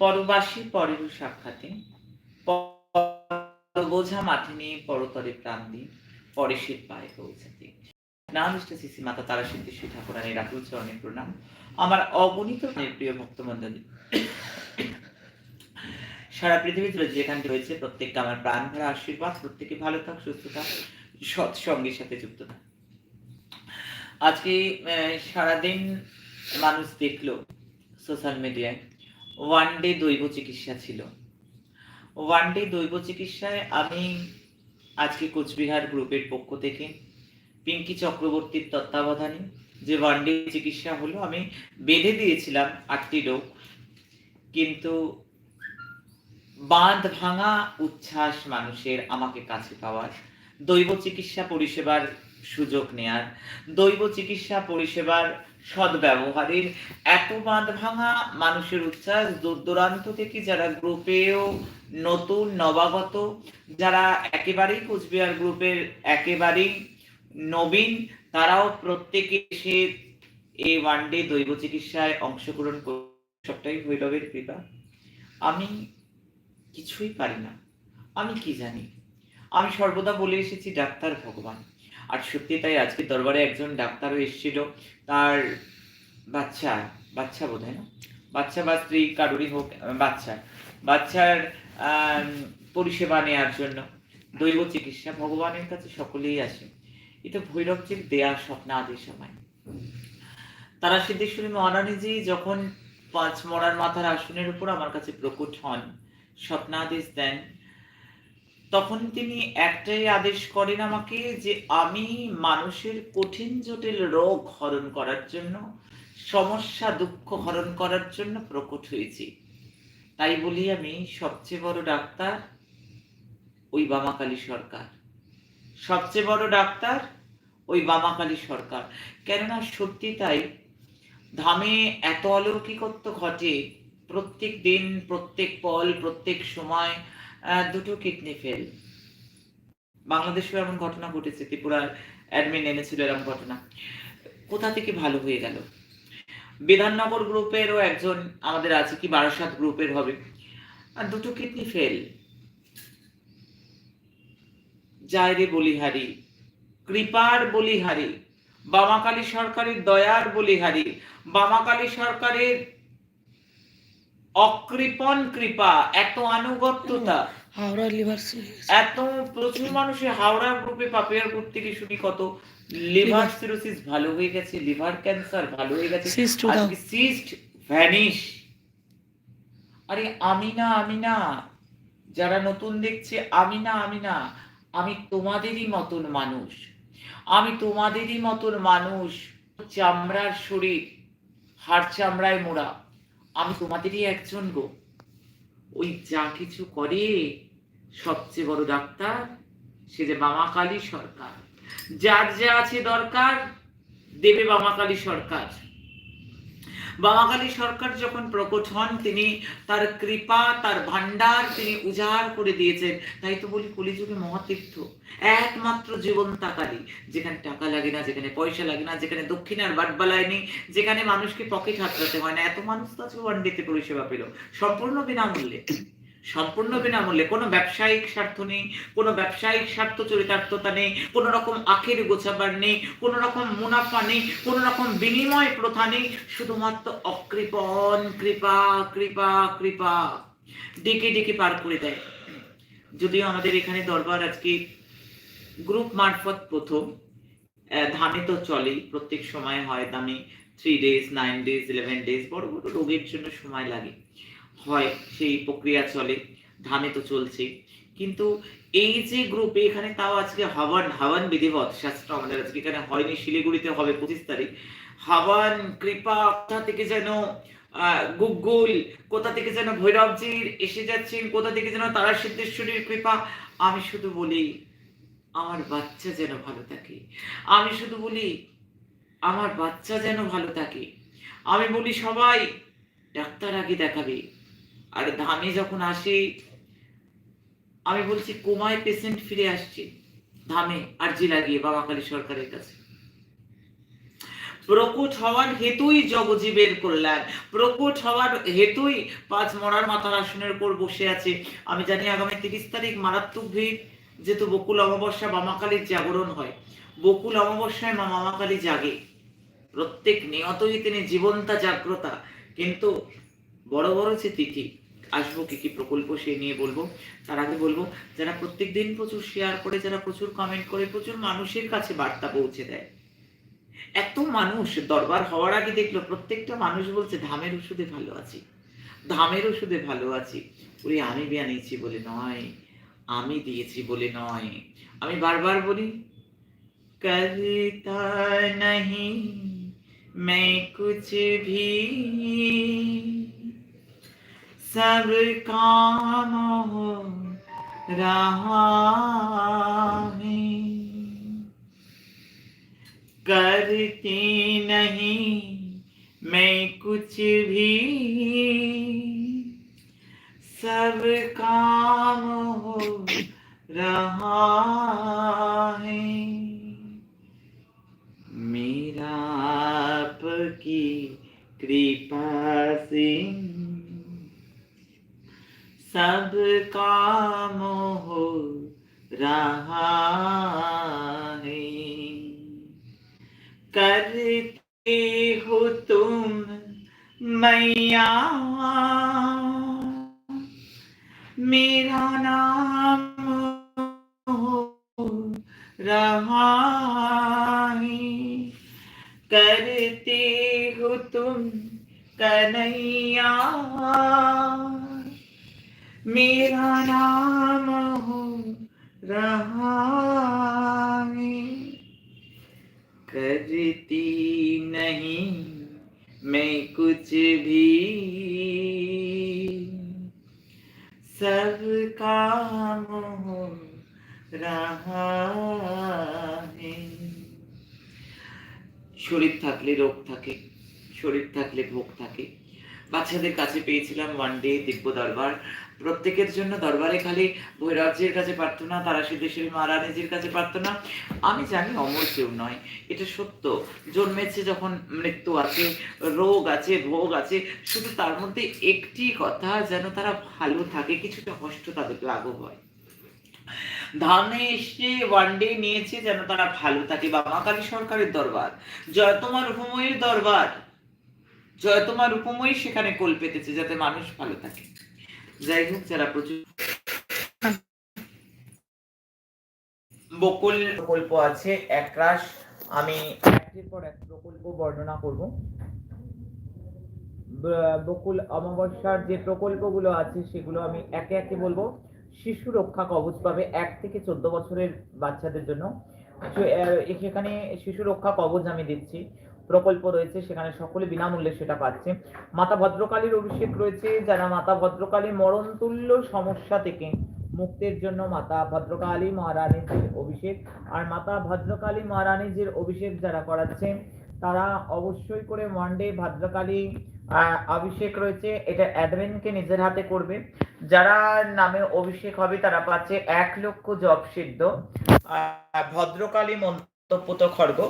পরবাসী পরের সাক্ষাতে পর বোঝা মাঠে নিয়ে পরতরে প্রাণ দিন পরেশের পায়ে পৌঁছাতে। নাম ইষ্ট শ্রী মাতা তারা সিদ্ধেশ্বরী ঠাকুরানের রাহুল চরণের প্রণাম। আমার অগণিত প্রিয় ভক্তমন্ডলী সারা পৃথিবী জুড়ে যেখানটি রয়েছে প্রত্যেককে আমার প্রাণ ভরা আশীর্বাদ। প্রত্যেকে ভালো থাক, সুস্থ থাক সৎসঙ্গের সাথে যুক্ত থাক। আজকে সারাদিন মানুষ দেখল সোশ্যাল মিডিয়ায় ওয়ান ডে দৈব চিকিৎসা ছিল। ওয়ান ডে দৈব চিকিৎসায় আমি আজকে কোচবিহার গ্রুপের পক্ষ থেকে পিঙ্কি চক্রবর্তীর তত্ত্বাবধানে যে ওয়ান ডে চিকিৎসা হলো, আমি বেঁধে দিয়েছিলাম আটটি রোগ। কিন্তু বাঁধ ভাঙা উচ্ছ্বাস মানুষের আমাকে কাছে পাওয়ার, দৈব চিকিৎসা পরিষেবার সুযোগ নেয়ার। দৈব চিকিৎসা পরিষেবার সদ্ব্যবহারের এত বাঁধ ভাঙা মানুষের উচ্ছ্বাস দূর দূরান্ত থেকে যারা গ্রুপেও নতুন, নবাগত, যারা একেবারেই কোচবিহার গ্রুপের একেবারেই নবীন, তারাও প্রত্যেকে এসে এই ওয়ান ডে দৈব চিকিৎসায় অংশগ্রহণ সবটাই ভৈরবের কৃপা। আমি কিছুই পারি না। আমি কি জানি? আমি সর্বদা বলে এসেছি, ডাক্তার ভগবান। আর সত্যি তাই, আজকে দরবারে একজন ডাক্তারও এসেছিল, তার বাচ্চা বাচ্চা বোধ না? বাচ্চা বা স্ত্রী, কারোরই হোক বাচ্চা। বাচ্চার পরিষেবা নেওয়ার জন্য দৈব চিকিৎসা ভগবানের কাছে সকলেই আসে। এটা ভৈরবজির দেয়া স্বপ্ন আদি সময়। তারা সিদ্ধেশ্বরী মহারানীজি যখন পাঁচ মরার মাথার আসনের উপর আমার কাছে প্রকট হন, স্বপ্নাদেশ দেন তখন তিনি একটাই আদেশ করেন আমাকে যে আমি মানুষের কঠিন, জটিল রোগ হরণ করার জন্য, সমস্যা, দুঃখ হরণ করার জন্য প্রকট হয়েছি। তাই বলি আমি, সবচেয়ে বড় ডাক্তার ওই বামাকালী সরকার। সবচেয়ে বড় ডাক্তার ওই বামাকালী সরকার। কেননা সত্যি তাই, ধামে এত অলৌকিকত্ব ঘটে, প্রত্যেক দিন, প্রত্যেক পল, প্রত্যেক সময় দুটো কিডনি ফেল বাংলাদেশেও এমন ঘটনা ঘটেছে, ত্রিপুরার অ্যাডমিন এনেছিল এরকম ঘটনা। কোথা থেকে ভালো হয়ে গেল? বিধাননগর গ্রুপেরও একজন আমাদের আছে কি, বারাসাত গ্রুপের হবে। আর দুটো কিডনি ফেল যায় রে বলিহারি, কৃপার বলিহারি, বামাকালী সরকারের দয়ার বলিহারি, বামাকালী সরকারের অকৃপণ কৃপা এত আনুগত্যতা। হাওড়া লিভার এত প্রচুর মানুষের হাওড়া গ্রুপে পাপিয়ার গ্রুপ থেকে শুনি কত। লিভার সিরোসিস ভালো হয়ে গেছে লিভার ক্যান্সার ভালো হয়ে গেছে। আজকে সিস্ট ভ্যানিশ আরে আমি না আমি না। যারা নতুন দেখছে আমি না আমি না। আমি তোমাদেরই মতন মানুষ। আমি তোমাদেরই মতন মানুষ। চামড়ার শরীর হাড় চামড়ায় মোড়া। আমি তোমাদেরই একজন গো। ওই যা কিছু করে, সবচেয়ে বড় ডাক্তার, সে যে বামাকালী সরকার। যার যা আছে দরকার, দেবে বামাকালী সরকার। বামাকালী সরকার যখন প্রকট হন, তিনি তার কৃপা, তার ভান্ডার তিনি উজাড় করে দিয়েছেন। তাই তো বলি, কলিযুগে মহাতীর্থ, একমাত্র জীবন তাকালি যেখানে টাকা লাগে না, যেখানে পয়সা লাগে না, যেখানে দক্ষিণার বাটবালায় নেই, যেখানে মানুষকে পকেট হাতড়াতে হয় না। এত মানুষ তো আজকে ওয়ান ডেতে পরিষেবা পেল। সম্পূর্ণ বিনামূল্যে। সম্পূর্ণ বিনামূল্যে, কোনো ব্যবসায়িক স্বার্থ নেই, কোনো ব্যবসায়িক স্বার্থ চরিতার্থতা নেই, কোনো রকম আখের গোছাবার নেই, কোনো রকম মুনাফা নেই, কোনো রকম বিনিময় প্রথা নেই, শুধুমাত্র অকৃপণ, কৃপা কৃপা কৃপা ডেকে ডেকে পার করে দেয়। যদিও আমাদের এখানে দরবার আজকে গ্রুপ মারফত প্রথম ধামে তো চলেই, প্রত্যেক সময় হয় দামে three days nine days eleven days বড় বড় রোগের জন্য সময় লাগে। হয়, সেই প্রক্রিয়া চলে, ধামে তো চলছে। কিন্তু এই যে গ্রুপে এখানে তাও আজকে হাওয়ান হাওয়ান বিধিবত শাস্ত্র আমাদের আজকে এখানে হয়নি, শিলিগুড়িতে হবে পঁচিশ তারিখ। হাওয়ান, কৃপা, কোথা থেকে যেন গুগল, কোথা থেকে যেন ভৈরবজির এসে যাচ্ছেন, কোথা থেকে যেন তারা সিদ্ধেশ্বরীর কৃপা, আমি শুধু বলি, আমার বাচ্চা যেন ভালো থাকে। আমি শুধু বলি, আমার বাচ্চা যেন ভালো থাকে। আমি বলি, সবাই, ডাক্তার আগে দেখাবে। আর ধামে যখন আসে, আমি বলছি, কোমায় পেশেন্ট ফিরে আসছে? ধামে আরজি লাগিয়ে বাবা কালী সরকারের কাছে। প্রকট হওয়ার হেতুই জগজীবের কল্যাণ। প্রকট হওয়ার হেতুই পাঁচ মরার মাথার আসনের উপর বসে আছে। আমি জানি আগামী তিরিশ তারিখ মারাত্মক ভিড়, যেহেতু বকুল অমাবস্যা মামাকালীর জাগরণ হয়। বকুল অমাবস্যায় মা মামাকালী জাগে। প্রত্যেক নিয়তই তিনি জীবন্তা জাগ্রতা। কিন্তু বড় বড় যে তিথি আসবো কি কি প্রকল্প সে নিয়ে বলবো তার আগে বলবো যারা প্রত্যেক দিন প্রচুর শেয়ার করে যারা প্রচুর কমেন্ট করে প্রচুর মানুষের কাছে বার্তা পৌঁছে দেয় এত মানুষ দরবার হওয়ার আগে দেখলো প্রত্যেকটা মানুষ বলছে ধামের ওষুধে ভালো আছি ধামের ওষুধে ভালো আছি ওরে আমি বানিয়েছি বলে নয় আমি দিয়েছি বলে নয় আমি বারবার বলি करता नहीं मैं कुछ भी सब काम हो रहा है करती नहीं मैं कुछ भी। सब काम हो रहा है। मेरा आपकी कृपा से सब काम हो रहा है। करते हो तुम मैया। मेरा नाम हो रहा है। करते हो तुम कन्हैया। मेरा नाम हो रहा है करती नहीं मैं कुछ भी सब काम हो रहा है শরীর থাকলে রোগ থাকে শরীর থাকলে ভোগ থাকে বাচ্চাদের কাছে পেয়েছিলাম ওয়ান ডে দিব্য দরবার। প্রত্যেকের জন্য দরবারে খালি ভৈরবজির কাছে প্রার্থনা তারা সিদ্ধেশ্বরী মহারানীজির কাছে প্রার্থনা। আমি জানি অমর কেউ নয়, এটা সত্য। জন্মেছে যখন মৃত্যু আছে, রোগ আছে, ভোগ আছে, শুধু তার মধ্যে একটি কথা যেন তারা ভালো থাকে, কিছুটা কষ্ট তাদের লাঘব হয়। ধামে এসে ওয়ান ডে নিয়েছে যেন তারা ভালো থাকে বামাকালী সরকারের দরবার জয়তমা রূপময়ীর দরবার। জয়তমা রূপময়ী সেখানে কোল পেতেছে যাতে মানুষ ভালো থাকে। যাই হোক, যারা প্রচুর বকুল প্রকল্প আছে একরাশ আমি একটির পর এক প্রকল্প বর্ণনা করব। বকুল অমাবস্যার যে প্রকল্পগুলো আছে, সেগুলো আমি একে একে বলব। শিশু রক্ষা কবচ পাবে এক থেকে চোদ্দ বছরের বাচ্চাদের জন্য। সেখানে শিশু রক্ষা কবচ আমি দিচ্ছি। প্রকল্প রয়েছে, সেখানে সকলে বিনামূল্যে সেটা পাচ্ছে। মাতা ভদ্রকালীর অভিষেক রয়েছে, যারা মাতা ভদ্রকালী মরণতুল্য সমস্যা থেকে মুক্তির জন্য মাতা ভদ্রকালী মহারানীজির অভিষেক। আর মাতা ভদ্রকালী মহারানীজির অভিষেক যারা করাচ্ছে তারা অবশ্যই করে ওয়ান ডে ভদ্রকালী অভিষেক রয়েছে। এটা অ্যাডমিনকে নিজের হাতে করবে। যারা নামে অভিষেক হবে, তারা পাচ্ছে এক লক্ষ জব সিদ্ধ। ভদ্রকালী মন্তব্যত খড়গ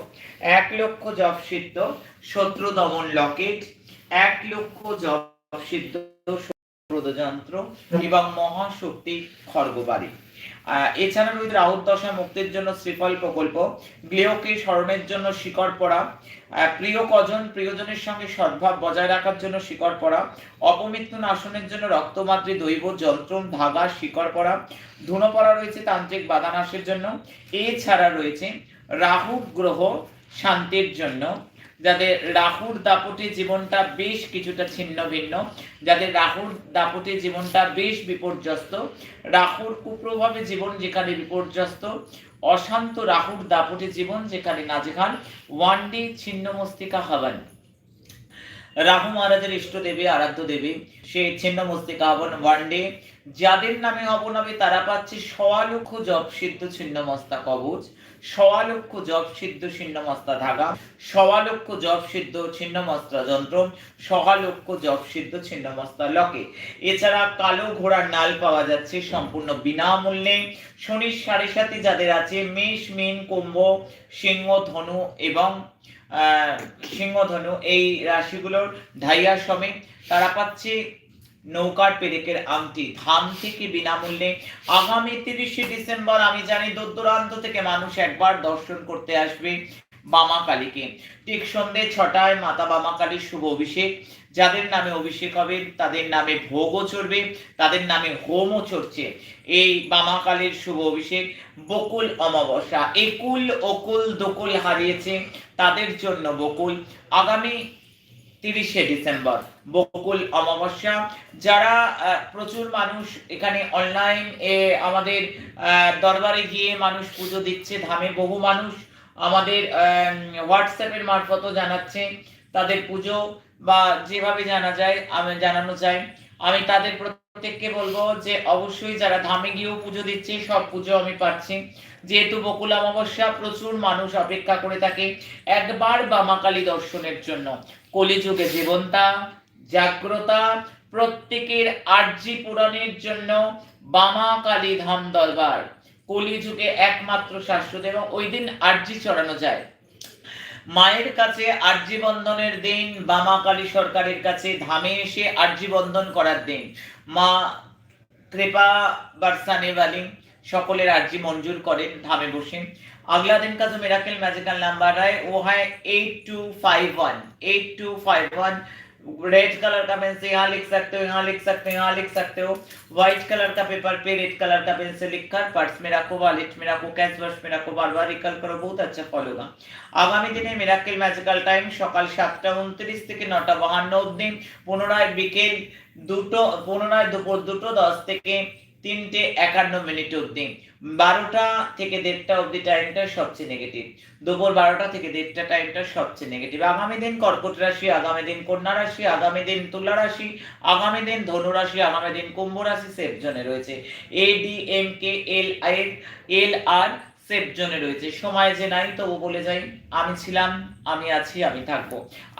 এক লক্ষ জব সিদ্ধ শত্রু দমন লকেট এক লক্ষ জব সিদ্ধ প্রদযন্ত্র এবং মহাশক্তি খড়গবাড়ি আহ, এছাড়া রয়েছে রাহুল দশা মুক্তির জন্য শ্রীফল প্রকল্প গৃহকে স্মরণের জন্য শিকড় পড়া প্রিয় কজন প্রিয়জনের সঙ্গে সদ্ভাব বজায় রাখার জন্য শিকড় পড়া অপমৃত্যু নাশনের জন্য রক্তমাদ্রি দৈব যন্ত্রম ধাগা শিকড় পড়া ধুনো পড়া রয়েছে তান্ত্রিক বাধা নাশের জন্য। এছাড়া রয়েছে রাহু গ্রহ শান্তির জন্য যাদের রাহুর দাপটে জীবনটা বেশ কিছুটা ছিন্ন ভিন্ন যাদের রাহুর দাপটে জীবনটা বেশ বিপর্যস্ত, রাহুর কুপ্রভাবে জীবন যেখানে বিপর্যস্ত, অশান্ত রাহুর দাপটে জীবন যেখানে নাজেখান ওয়ান ডে ছিন্ন মস্তিকা হবেন। রাহু মহারাজের ইষ্ট দেবী, আরাধ্য দেবী সে ছিন্ন মস্তিকা হবন ওয়ান ডে যাদের নামে হবন হবে তারা পাচ্ছে সওয়া লক্ষ জপ সিদ্ধ ছিন্ন মস্তা কবচ সওয়া লক্ষ জপ সিদ্ধ ছিন্ন মস্তা ধাগা সওয়া লক্ষ জপ সিদ্ধ ছিন্ন মস্তা যন্ত্র সওয়া লক্ষ জপ সিদ্ধ ছিন্ন মস্তা লকে। এছাড়া কালো ঘোড়ার নাল পাওয়া যাচ্ছে সম্পূর্ণ বিনামূল্যে। শনির সাড়ে সাথে যাদের আছে, মেষ, মিন, কুম্ভ, সিংহ, ধনু এবং সিংহধনু, এই রাশিগুলোর ঢাইয়া সমেত তারা পাচ্ছে নৌকার পেরেকের আমটি ধাম থেকে বিনামূল্যে আগামী তিরিশে ডিসেম্বর, আমি জানি দূর দূরান্ত থেকে মানুষ একবার দর্শন করতে আসবে। বামা কালীকে ঠিক সন্ধ্যে ছটায় মাতা বামা কালীর শুভ অভিষেক। যাদের নামে অভিষেক হবে, তাদের নামে ভোগও চড়বে, তাদের নামে হোমও চড়ছে। এই বামা কালীর শুভ অভিষেক বকুল অমাবস্যা। একুল, অকুল, দকুল হারিয়েছে তাদের জন্য বকুল। আগামী তিরিশে ডিসেম্বর, বকুল অমাবস্যা। যারা প্রচুর মানুষ এখানে অনলাইন এ আমাদের দরবারে গিয়ে মানুষ পুজো দিচ্ছে, ধামে বহু মানুষ আমাদের হোয়াটসঅ্যাপের মারফতও জানাচ্ছে। তাদের পুজো বা যেভাবে জানা যায়, আমি জানানো যায়। আমি তাদের প্রত্যেককে বলব যে অবশ্যই যারা ধামে গিয়েও পুজো দিচ্ছে, সব পুজো আমি পাচ্ছি। যেহেতু বকুল অমাবস্যা, প্রচুর মানুষ অপেক্ষা করে থাকে একবার বামাকালী দর্শনের জন্য। কলিযুগে জীবনতা, জাগ্রতা, প্রত্যেকের আর্জি পূরণের জন্য বামা কালী ধাম দরবার। কলিযুগে একমাত্র শাশ্বত এবং ওই দিন আর্জি চড়ানো যায় মায়ের কাছে আর্জি বন্ধনের দিন বামা কালী সরকারের কাছে ধামে এসে আর্জি বন্ধন করার দিন মা কৃপা বরসানে वाली সকলের আর্জি মঞ্জুর করেন ধামে বসে अगला दिन का जो मेराकल मैजिकल नंबर है वो है eight two five one eight two five one red colour का पेन से यहाँ लिख सकते हो यहाँ लिख सकते हो यहाँ लिख सकते हो व्हाइट कलर का पेपर पे रेड कलर का पेन से लिखकर पर्स में रखो वॉलेट में रखो कैश बॉक्स में रखो बार बार रिकल करो बहुत अच्छा फल होगा আগামী দিনে মিরাকেল ম্যাজিক্যাল টাইম সকাল সাতটা উনত্রিশ থেকে নটা বাহান্ন অবধি পুনরায় বিকেল দুটো পুনরায় দুপুর দুটো দশ থেকে তিনটে একান্ন মিনিট অবধি বারোটা থেকে দেড়টা অবধি টাইমটা সবচেয়ে নেগেটিভ দুপুর বারোটা থেকে দেড়টা টাইমটা সবচেয়ে নেগেটিভ আগামী দিন কর্কট রাশি, আগামী দিন কন্যা রাশি, আগামী দিন তুলা রাশি, আগামী দিন ধনু রাশি, আগামী দিন কুম্ভ রাশি সেফ জোনে রয়েছে। A D M K L I L R safe জোনে রয়েছে। সময় যে নাই, তবু বলে যাই, আমি ছিলাম, আমি আছি, আমি থাকব।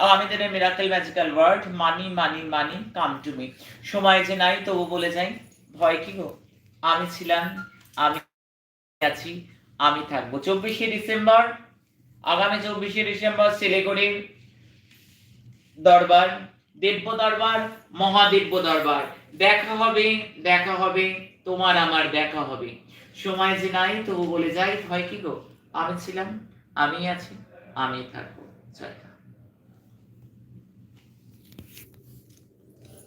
আগামী দিনে miracle magical word money money money come to me সময় যে নাই, তবু বলে যাই, ভয় কি গো? আমি ছিলাম, আমি আছি, আমি থাকব। চব্বিশে ডিসেম্বর, আগামী চব্বিশে ডিসেম্বর শিলিগুড়ির দরবার, দিব্য দরবার, মহাদিব্য দরবার। দেখা হবে দেখা হবে, তোমার আমার দেখা হবে। সময় যে নাই, তবু বলে যাই ভয় কি গো? আমি ছিলাম আমি আছি আমি থাকব।